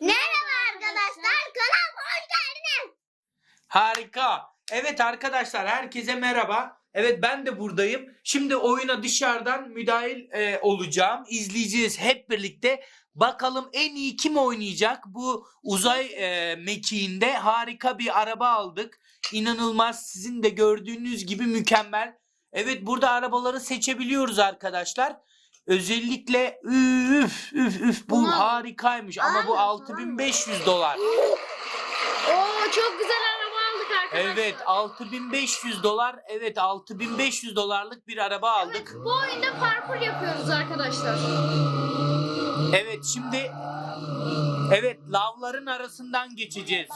Merhaba arkadaşlar, kanalıma hoş geldiniz. Harika. Evet arkadaşlar herkese merhaba. Evet ben de buradayım. Şimdi oyuna dışarıdan müdahil e, olacağım. İzleyeceğiz hep birlikte. Bakalım en iyi kim oynayacak? Bu uzay e, mekiğinde harika bir araba aldık. İnanılmaz sizin de gördüğünüz gibi mükemmel. Evet burada arabaları seçebiliyoruz arkadaşlar. Özellikle üf üf üf bu al. harikaymış ama bu Aynen, 6500 dolar. Oo çok güzel araba aldık arkadaşlar. Evet 6500 dolar. Evet 6500 dolarlık bir araba aldık. Bu oyunda parkur yapıyoruz arkadaşlar. Evet şimdi evet lavların arasından geçeceğiz.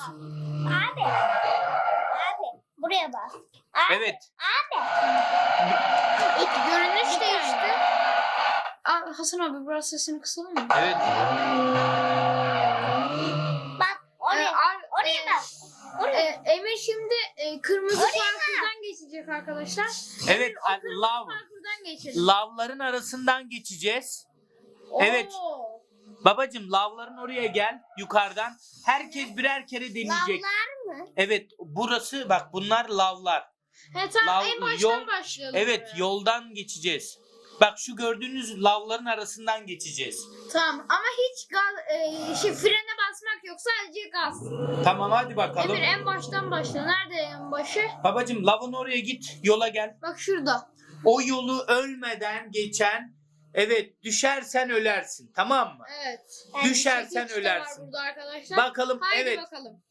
Abi, abi buraya bak. Abi, Evet. abi. İlk görünüş değişti. Aa, Hasan abi biraz sesini kısalım mı? Evet. Bak Ee, oraya, ar- oraya bak. Oraya. e, Emir şimdi e, kırmızı parkurdan geçecek arkadaşlar. Evet kırmızı lav. parkurdan geçelim. Lavların arasından geçeceğiz. evet. Oo. Babacım lavların oraya gel yukarıdan. Herkes birer kere deneyecek. Lavlar mı? Evet burası bak bunlar lavlar. He tamam Lav- en baştan yol- başlayalım. Evet yoldan geçeceğiz. Bak şu gördüğünüz lavların arasından geçeceğiz. Tamam ama hiç gaz, e, şey, frene basmak yok sadece gaz. Tamam hadi bakalım. Emir en baştan başla. Nerede en başı? Babacım lavın oraya git yola gel. Bak şurada. O yolu ölmeden geçen evet düşersen ölersin tamam mı? Evet. Düşersen Çekiç de ölersin. Var burada arkadaşlar. Bakalım Haydi evet bakalım.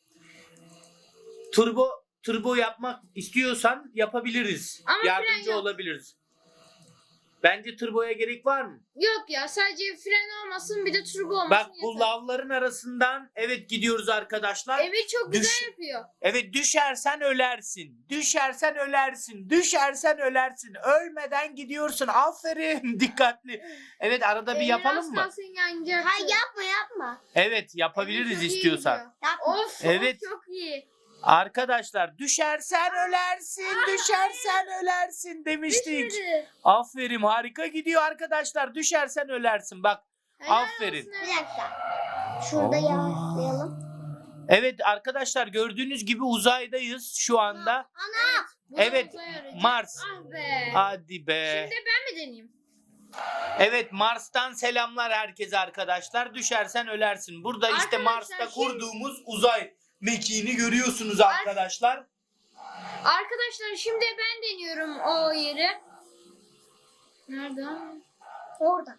turbo turbo yapmak istiyorsan yapabiliriz. Ama fren Yardımcı yok. olabiliriz. Bence turboya gerek var mı? Yok ya sadece fren olmasın bir de turbo olmasın Bak bu yeter. lavların arasından evet gidiyoruz arkadaşlar. Emir çok güzel Düş- yapıyor. Evet düşersen ölersin. Düşersen ölersin. Düşersen ölersin. Ölmeden gidiyorsun. Aferin. Dikkatli. Evet arada bir Emir yapalım mı? Hayır yapma yapma. Evet yapabiliriz istiyorsan. Yapma. Of Evet. of çok iyi. Arkadaşlar düşersen ölersin, düşersen ölersin demiştik. Düşmedi. Aferin harika gidiyor arkadaşlar. Düşersen ölersin bak. Helal Aferin. Bir dakika. Şurada yavaşlayalım. Evet arkadaşlar gördüğünüz gibi uzaydayız şu anda. Ana. Evet. Mars. Ah be. Hadi be. Şimdi ben mi deneyeyim? Evet Mars'tan selamlar herkese arkadaşlar. Düşersen ölersin. Burada işte Arkadaşlar, Mars'ta şimdi- kurduğumuz uzay mekiğini görüyorsunuz arkadaşlar. Arkadaşlar şimdi ben deniyorum o yeri. Nerede? Orada.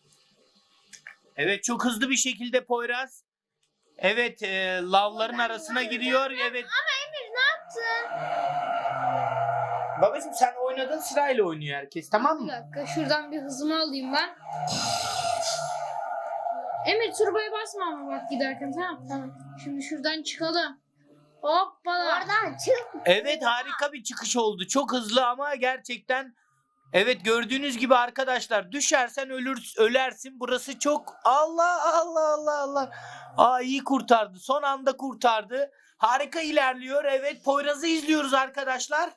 Evet çok hızlı bir şekilde Poyraz. Evet e, lavların arasına giriyor. Evet. Ama Emir ne yaptın? Babacım sen oynadın sırayla oynuyor herkes tamam Bir mı? dakika şuradan bir hızımı alayım ben. Emir turboya basma ama bak giderken tamam tamam. Şimdi şuradan çıkalım. Hoppala. Oradan çık. Evet harika bir çıkış oldu. Çok hızlı ama gerçekten Evet gördüğünüz gibi arkadaşlar düşersen ölür ölersin. Burası çok Allah Allah Allah Allah. Aa iyi kurtardı. Son anda kurtardı. Harika ilerliyor. Evet Poyraz'ı izliyoruz arkadaşlar.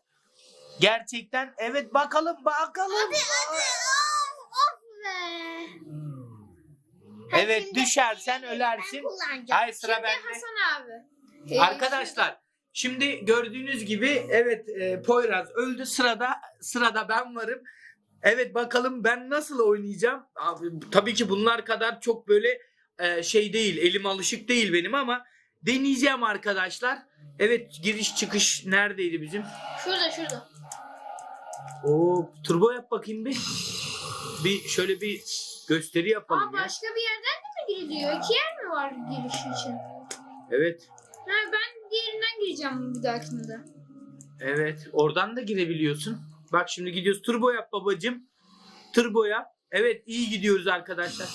Gerçekten evet bakalım bakalım. Be. Evet Şimdi düşersen ben ölersin. kullanacağım. Ay sıra Şimdi bende. Hasan abi. Ee, Arkadaşlar şimdi gördüğünüz gibi evet e, Poyraz öldü sırada sırada ben varım. Evet bakalım ben nasıl oynayacağım. Abi, tabii ki bunlar kadar çok böyle e, şey değil elim alışık değil benim ama deneyeceğim arkadaşlar. Evet giriş çıkış neredeydi bizim? Şurada şurada. Oo turbo yap bakayım bir. Bir şöyle bir gösteri yapalım Aa ya. başka bir yerden de mi giriliyor? İki yer mi var giriş için? Evet. Gireceğim bir dahakinde. Evet. Oradan da girebiliyorsun. Bak şimdi gidiyoruz. Turbo yap babacım. Turbo yap. Evet iyi gidiyoruz arkadaşlar.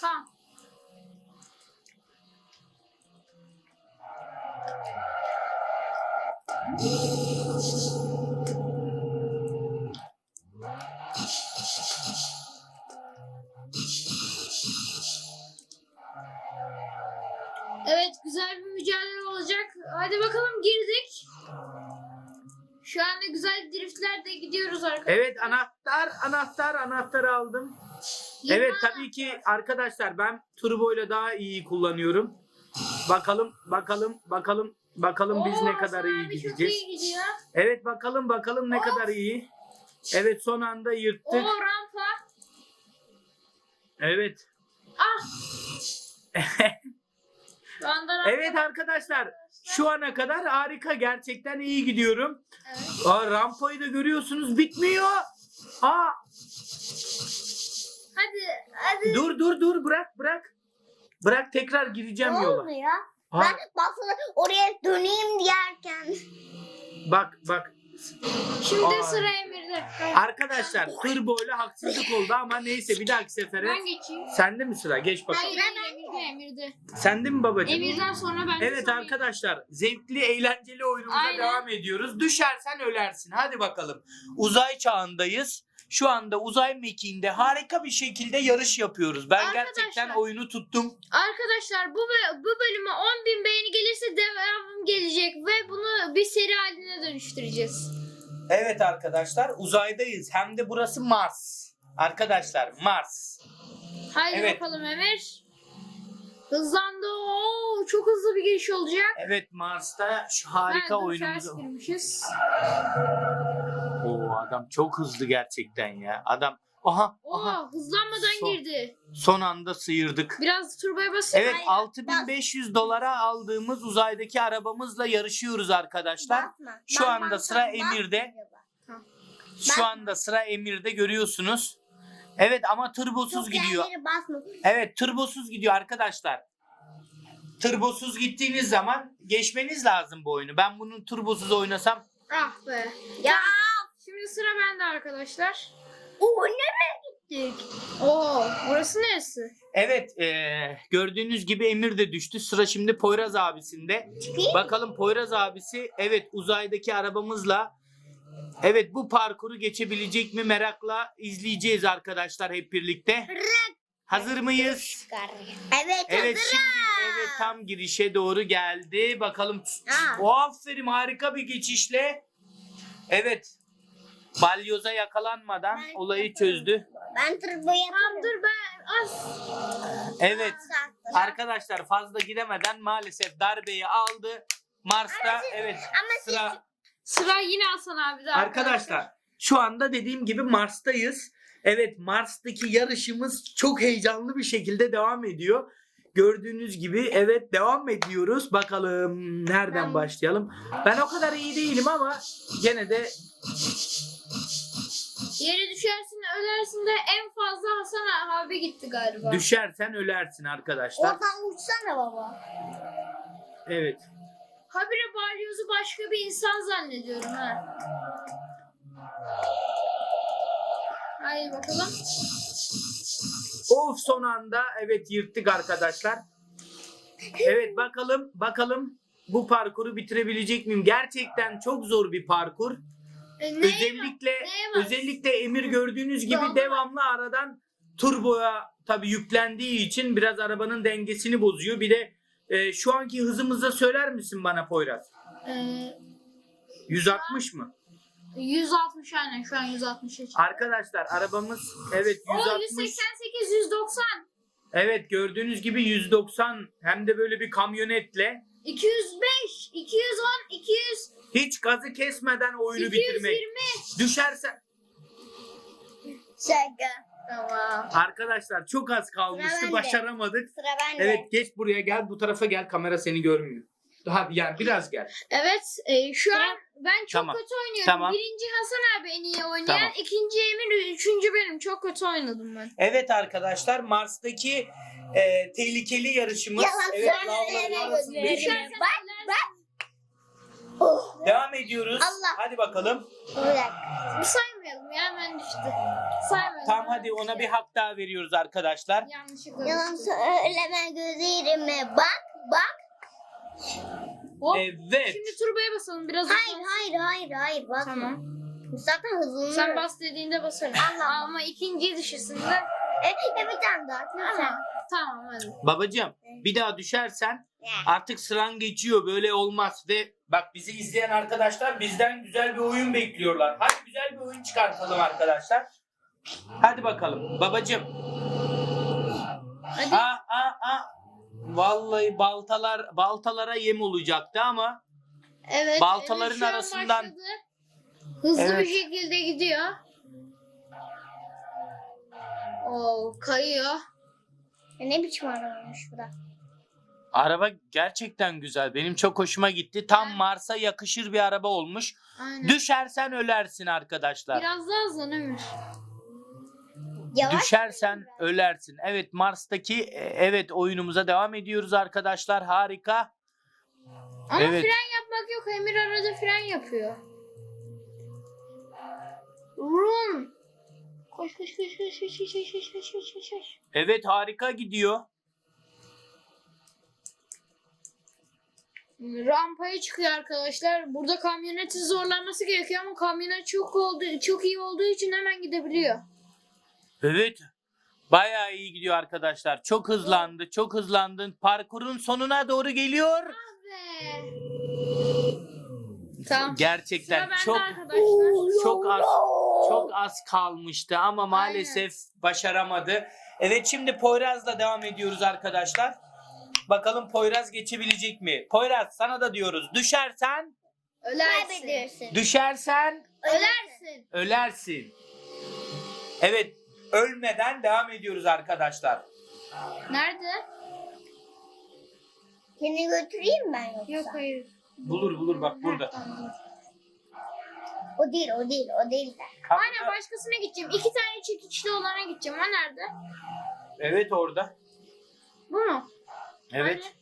Tamam. Arkadaşlar. Evet anahtar anahtar anahtarı aldım. Evet tabii ki arkadaşlar ben turbo ile daha iyi kullanıyorum. Bakalım bakalım bakalım bakalım biz Oo, ne kadar Hasan iyi abi çok gideceğiz. iyi gidiyor. Evet bakalım bakalım ne kadar iyi. Evet son anda Oo yırttık. rampa. Evet. Ah. Şu anda rampa. Evet arkadaşlar şu ana kadar harika gerçekten iyi gidiyorum. Evet. Aa, rampayı da görüyorsunuz bitmiyor. Aa Hadi hadi. dur dur dur bırak bırak. Bırak tekrar gireceğim Ne yola. oldu ya? Ha, Ben basılı oraya döneyim diyerken. bak bak Şimdi Aa. sıra Emir'de. Arkadaşlar turbo ile haksızlık oldu ama neyse bir dahaki sefere Ben geçeyim. sende mi sıra? Geç bakalım. Hayır Emir'de Emir'de. Sende mi babacığım? Emir'den sonra ben Evet arkadaşlar zevkli eğlenceli oyunumuza Aynen. devam ediyoruz. Düşersen ölersin. Hadi bakalım. Uzay çağındayız. Şu anda uzay mekiğinde harika bir şekilde yarış yapıyoruz. Ben Arkadaşlar. gerçekten oyunu tuttum. Arkadaşlar bu bö- bu bölüme dönüştüreceğiz. Evet arkadaşlar uzaydayız. Hem de burası Mars. Arkadaşlar Mars. Haydi Evet. bakalım Emir. Hızlandı. Oo, çok hızlı bir giriş olacak. Evet Mars'ta şu harika Ben dur, oyunumuzu. ters girmişiz. Oo adam çok hızlı gerçekten ya. Adam aha, Oo, aha hızlanmadan Son- girdi. son anda sıyırdık. Biraz turboya basayım. Evet Hayır, 6500 dolara aldığımız uzaydaki arabamızla yarışıyoruz arkadaşlar. Basma. Şu Ben anda basmadım, sıra basma. Emir'de. Şu anda sıra Emir'de görüyorsunuz. Evet ama turbosuz Çok gidiyor. yerlere basma. Evet turbosuz gidiyor arkadaşlar. Turbosuz gittiğiniz zaman geçmeniz lazım bu oyunu. Ben bunun turbosuz oynasam Ah be. Ya. Şimdi sıra bende arkadaşlar. Oo nereye gittik? Oo, burası neresi? Evet eee, gördüğünüz gibi Emir de düştü. Sıra şimdi Poyraz abisinde. Çıkayım. Bakalım Poyraz abisi evet uzaydaki arabamızla evet bu parkuru geçebilecek mi merakla izleyeceğiz arkadaşlar hep birlikte. Hazır mıyız? Evet, Evet hazırım. şimdi evet tam girişe doğru geldi. Bakalım. Ha. O aferin harika bir geçişle. Evet. Balyoza yakalanmadan Ben olayı çözdü. Ben turbo Tamam yaparım. dur ben. Evet. Arkadaşlar fazla gidemeden maalesef darbeyi aldı. Mars'ta evet Ama siz sıra Sıra yine Hasan abi Arkadaşlar şu anda dediğim gibi Mars'tayız. Evet Mars'taki yarışımız çok heyecanlı bir şekilde devam ediyor. Gördüğünüz gibi evet devam ediyoruz. Bakalım nereden Ben- başlayalım. Ben o kadar iyi değilim ama gene de Yere düşersin ölersin de en fazla Hasan abi gitti galiba. düşersen ölersin arkadaşlar. oradan uçsana baba. Evet. Habire balyozu başka bir insan zannediyorum ha. Haydi bakalım. Of son anda evet yırttık arkadaşlar. Evet bakalım bakalım bu parkuru bitirebilecek miyim? Gerçekten çok zor bir parkur. E? Özellikle neye özellikle Emir gördüğünüz gibi Vallahi. devamlı aradan turboya tabi yüklendiği için biraz arabanın dengesini bozuyor. Bir de e, şu anki hızımızda söyler misin bana Poyraz? Ee, 160 mı? 160 aynen şu an 160 için. Arkadaşlar arabamız evet O 160. 188 190 Evet gördüğünüz gibi 190 hem de böyle bir kamyonetle 205 210 200 hiç gazı kesmeden oyunu bitirmek. 220 Düşersen Şaka. Tamam. arkadaşlar çok az kalmıştı bende. başaramadık. Sıra bende. Evet geç buraya gel bu tarafa gel kamera seni görmüyor. Daha yani biraz gel. Evet e, şu an ben çok Tamam. kötü oynuyorum. Tamam. Birinci Hasan abi en iyi oynayan. Tamam. ikinci Emir, üçüncü benim. Çok kötü oynadım ben. Evet arkadaşlar Mars'taki e, tehlikeli yarışımız. Yalan evet. Düşersen Bak, ölersin. Oh. Devam ediyoruz. Allah. Hadi bakalım. Bir dakika. Bir saymayalım ya hemen düştü. Saymayalım. Tamam hadi ona bir hak daha veriyoruz arkadaşlar. Yanlışlıkla Yalan düştü. söyleme gözlerime. Bak bak. Hop. Evet. Şimdi turboya basalım biraz. Hayır hızlan- hayır hayır hayır bak. Tamam. Zaten hızlanıyor. Sen bas dediğinde basarım. Allah. Ama ikinci dışısında. Evet bir tane daha. Lütfen. Tamam. Tamam hadi. Babacığım bir daha düşersen artık sıran geçiyor. Böyle olmaz ve bak bizi izleyen arkadaşlar bizden güzel bir oyun bekliyorlar. Hadi güzel bir oyun çıkartalım arkadaşlar. Hadi bakalım babacım. Hadi. Aa, aa, aa. Vallahi baltalar baltalara yem olacaktı ama Evet. baltaların Emir şu an arasından- başladı. Hızlı Evet. bir şekilde gidiyor. Oo kayıyor. Ya ne biçim arabaymış bu da? araba gerçekten güzel. Benim çok hoşuma gitti. Tam Mars'a yakışır bir araba olmuş. Aynen. Düşersen ölersin arkadaşlar. Biraz daha hızlan Emir. Yavaş Düşersen ölersin. Evet Mars'taki e, evet oyunumuza devam ediyoruz arkadaşlar. Harika. Ama Evet. fren yapmak yok. Emir arada fren yapıyor. Rum. Koş koş koş koş koş koş koş koş koş koş koş koş. Evet harika gidiyor. Rampaya çıkıyor arkadaşlar. Burada kamyonetin zorlanması gerekiyor ama kamyonet çok oldu, çok iyi olduğu için hemen gidebiliyor. Evet. Bayağı iyi gidiyor arkadaşlar. Çok hızlandı. Çok hızlandın. Parkurun sonuna doğru geliyor. Ve... Tamam. Gerçekten Sıra bende çok arkadaşlar. çok az çok az kalmıştı ama maalesef başaramadı. Evet şimdi Poyraz'la devam ediyoruz arkadaşlar. Bakalım Poyraz geçebilecek mi? Poyraz sana da diyoruz. Düşersen, Ölersin. kaybedersin. düşersen Ölersin. ölersin. Evet, ölmeden devam ediyoruz arkadaşlar. Nerede? Seni götüreyim ben yoksa? Yok hayır. Bulur bulur bak burada. O değil o değil o değil de. Aynen başkasına gideceğim. İki tane çekiçli olana gideceğim. O nerede? Evet orada. Bu mu? Evet.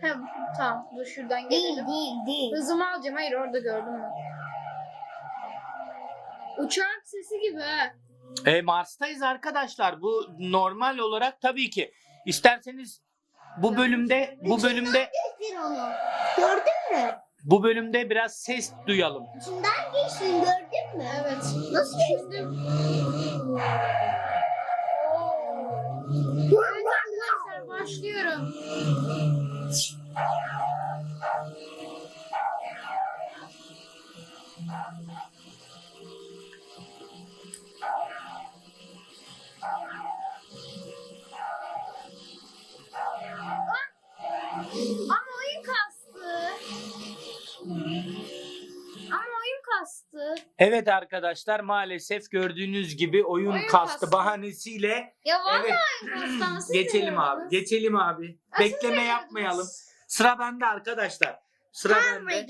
He, tamam. Dur şuradan Değil gelelim. değil değil. Hızımı alacağım. Hayır orada gördüm mü? Uçak sesi gibi ha. E, Mars'tayız arkadaşlar. Bu normal olarak tabii ki. İsterseniz bu bölümde bu bölümde. Gördün mü? Bu bölümde biraz ses duyalım. İçinden geçtin gördün mü? Evet. Nasıl. Evet arkadaşlar başlıyorum. Evet arkadaşlar maalesef gördüğünüz gibi oyun, Oyun kastı kastı. bahanesiyle Ya Evet. kastı geçelim abi. Geçelim abi. De Bekleme yapmayalım. Sıra bende arkadaşlar. Sıra bende.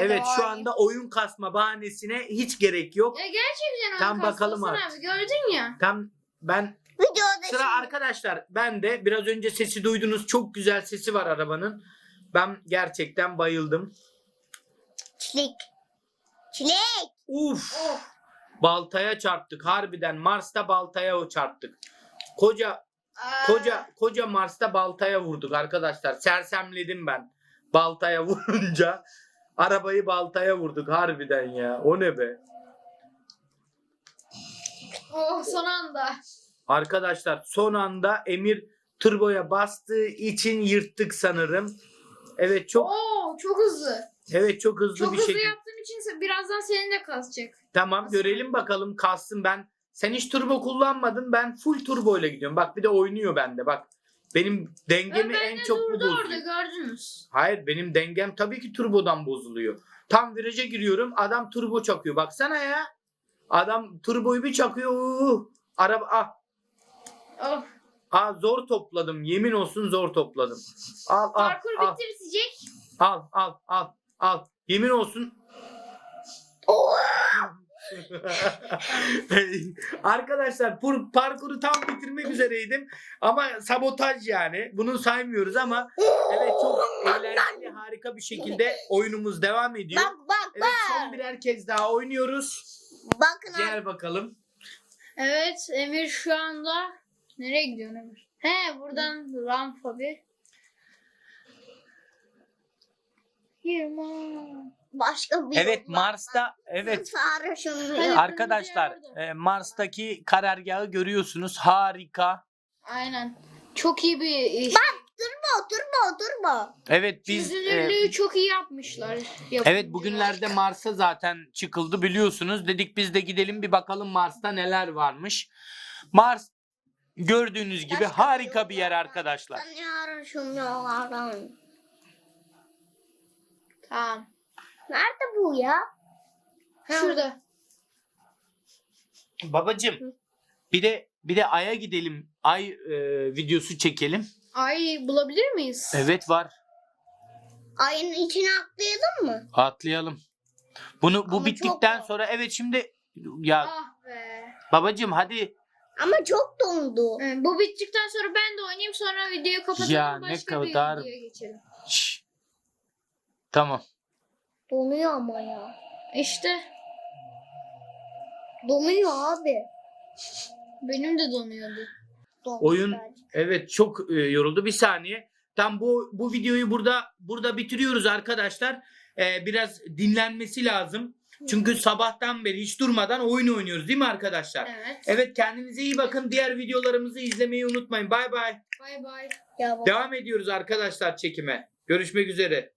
Evet şu anda oyun kasma bahanesine hiç gerek yok. Ya gerçekten oyun Tam bakalım artık. abi gördün ya. Tam ben Videoda Sıra arkadaşlar ben de biraz önce sesi duydunuz çok güzel sesi var arabanın. Ben gerçekten bayıldım. Çilek. Çilek. Uf. Baltaya çarptık harbiden Mars'ta baltaya çarptık. Koca Aa, koca koca Mars'ta baltaya vurduk arkadaşlar. Sersemledim ben. Baltaya vurunca arabayı baltaya vurduk harbiden ya. O ne be? Oh son anda. Arkadaşlar son anda Emir turboya bastığı için yırttık sanırım. Evet çok Oo çok hızlı. evet çok hızlı Çok bir hızlı şekilde. yaptığım için birazdan senin de kasacak. Tamam Nasıl? görelim bakalım kalsın ben. Sen hiç turbo kullanmadın ben full turbo ile gidiyorum. Bak bir de oynuyor bende bak. Benim dengemi Ben en de çok bu durdu orada bozuyor. gördünüz. Hayır benim dengem tabii ki turbodan bozuluyor. Tam viraja giriyorum adam turbo çakıyor. Baksana ya. Adam turboyu bir çakıyor. uh, araba ah, Oh. ah zor topladım. Yemin olsun zor topladım. Al al Parkur al bitti bitecek. al al al al. Yemin olsun Oh! Arkadaşlar parkuru tam bitirmek üzereydim ama sabotaj yani bunu saymıyoruz ama evet çok eğlenceli harika bir şekilde oyunumuz devam ediyor. Bak bak bak. Evet son birer kez daha oynuyoruz. Bakın Gel bakalım. Evet Emir şu anda nereye gidiyor Emir? He buradan Ramfabi. 20 Başka bir Evet. Mars'ta evet arkadaşlar e, Mars'taki karargahı görüyorsunuz. Harika. Aynen. Çok iyi bir iş. Turbo turbo turbo. Evet biz e, Çözünürlüğü çok iyi yapmışlar. Evet yapımcılar. bugünlerde Mars'a zaten çıkıldı biliyorsunuz. Dedik biz de gidelim bir bakalım Mars'ta neler varmış. Mars gördüğünüz gibi Başka harika bir yer arkadaşlar. Tanıyorum şunlardan. Tamam. Nerede bu ya? Şurada. Babacım bir de bir de Ay'a gidelim. Ay e, videosu çekelim. Ay bulabilir miyiz? Evet var. Ayın içine atlayalım mı? Atlayalım. Bunu bu Ama bittikten çok- sonra evet şimdi ya Ah be. babacım hadi Ama çok dondu. Evet, bu bittikten sonra ben de oynayayım sonra videoyu kapatalım. Ya ne başka bir kadar- videoya geçelim. Şş. Tamam. Donuyor ama ya. İşte Donuyor abi. benim de donuyordu. Dondu Oyun bence. evet çok e, yoruldu. Bir saniye. Tam bu bu videoyu burada burada bitiriyoruz arkadaşlar. E, biraz dinlenmesi lazım. Çünkü sabahtan beri hiç durmadan oyun oynuyoruz değil mi arkadaşlar? Evet. Evet kendinize iyi bakın. Diğer videolarımızı izlemeyi unutmayın. Bay bay. Bay bay. Ya bak- Devam ediyoruz arkadaşlar çekime. Görüşmek üzere.